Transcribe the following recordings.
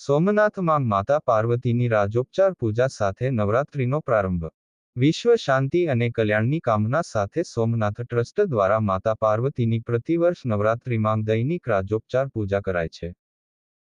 સોમનાથમાં માતા પાર્વતીની રાજોપચાર પૂજા સાથે નવરાત્રિનો પ્રારંભ. વિશ્વ શાંતિ અને કલ્યાણની કામના સાથે સોમનાથ ટ્રસ્ટ દ્વારા માતા પાર્વતીની પ્રતિવર્ષ નવરાત્રીમાં દૈનિક રાજોપચાર પૂજા કરાય છે.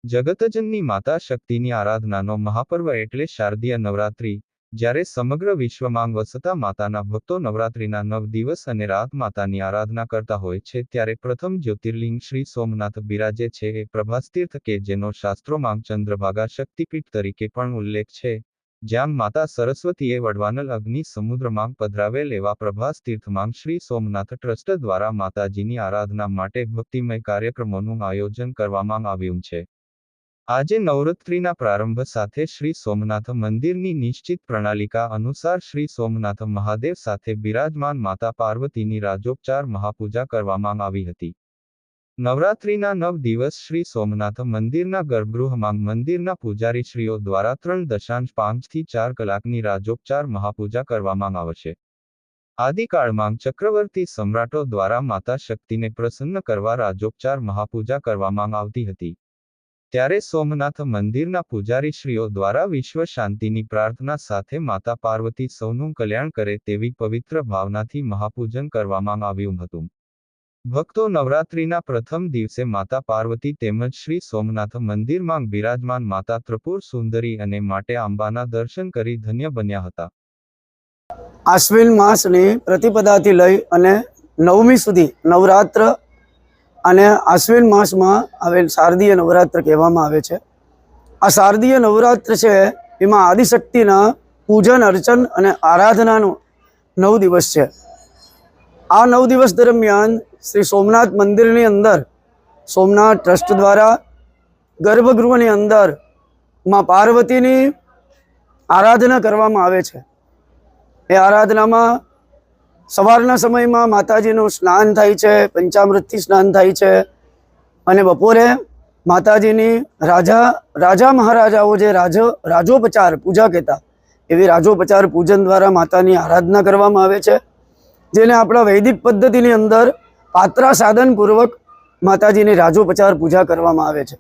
જગતજનની માતા શક્તિની આરાધનાનો મહાપર્વ એટલે શારદીય નવરાત્રિ જ્યારે સમગ્ર વિશ્વમાં વસતા માતાના ભક્તો નવરાત્રિના નવ દિવસ અને રાત માતાની આરાધના કરતા હોય છે, ત્યારે પ્રથમ જ્યોતિર્લિંગ શ્રી સોમનાથ બિરાજે છે. એ પ્રભાસતીર્થ કે જેનો શાસ્ત્રોમાં ચંદ્રભાગા શક્તિપીઠ તરીકે પણ ઉલ્લેખ છે. જ્યાં માતા સરસ્વતીએ વડવાનલ અગ્નિ સમુદ્રમાં પધરાવેલ એવા પ્રભાસ તીર્થમાં શ્રી સોમનાથ ટ્રસ્ટ દ્વારા માતાજીની આરાધના માટે ભક્તિમય કાર્યક્રમોનું આયોજન કરવામાં આવ્યું છે. આજે નવરાત્રિના પ્રારંભ સાથે શ્રી સોમનાથ મંદિરની નિશ્ચિત પ્રણાલિકા અનુસાર શ્રી સોમનાથ મહાદેવ સાથે બિરાજમાન માતા પાર્વતીની રાજોપચાર મહાપૂજા કરવામાં આવી હતી. નવરાત્રિના નવ દિવસ શ્રી સોમનાથ મંદિરના ગર્ભગૃહમાં મંદિરના પૂજારીશ્રીઓ દ્વારા ત્રણ દશાંશ પાંચથી ચાર કલાકની રાજોપચાર મહાપૂજા કરવામાં આવશે. આદિકાળમાં ચક્રવર્તી સમ્રાટો દ્વારા માતા શક્તિને પ્રસન્ન કરવા રાજોપચાર મહાપૂજા કરવામાં આવતી હતી. ત્યારે સોમનાથ મંદિરના પૂજારીશ્રીઓ દ્વારા વિશ્વ શાંતિની પ્રાર્થના સાથે માતા પાર્વતી સૌનું કલ્યાણ કરે તેવી પવિત્ર ભાવનાથી મહાપૂજન કરવામાં આવ્યું હતું. ભક્તો નવરાત્રિના પ્રથમ દિવસે માતા પાર્વતી તેમજ શ્રી સોમનાથ મંદિરમાં બિરાજમાન માતા ત્રિપુર સુંદરી અને માટે આંબાના દર્શન કરી ધન્ય બન્યા હતા. આશ્વિન માસની પ્રતિપદાથી લઈ અને નવમી સુધી નવરાત્ર અને આશ્વિન માસમાં આવેલ શારદીય નવરાત્ર કહેવામાં આવે છે. આ શારદીય નવરાત્ર છે, એમાં આદિશક્તિના પૂજન, અર્ચન અને આરાધનાનો નવ દિવસ છે. આ નવ દિવસ દરમિયાન શ્રી સોમનાથ મંદિરની અંદર, સોમનાથ ટ્રસ્ટ દ્વારા ગર્ભગૃહની અંદરમાં પાર્વતીની આરાધના કરવામાં આવે છે. એ આરાધનામાં સવારના સમયમાં માતાજીનું સ્નાન થાય છે, પંચામૃતથી સ્નાન થાય છે. અને બપોરે માતાજીની રાજા રાજા મહારાજાઓ જે રાજ, રાજોપચાર પૂજા કહેતા, એવી રાજોપચાર પૂજન દ્વારા માતાની આરાધના કરવામાં આવે છે, જેને આપણા વૈદિક પદ્ધતિની અંદર પાત્રા સાધનપૂર્વક માતાજીની રાજોપચાર પૂજા કરવામાં આવે છે.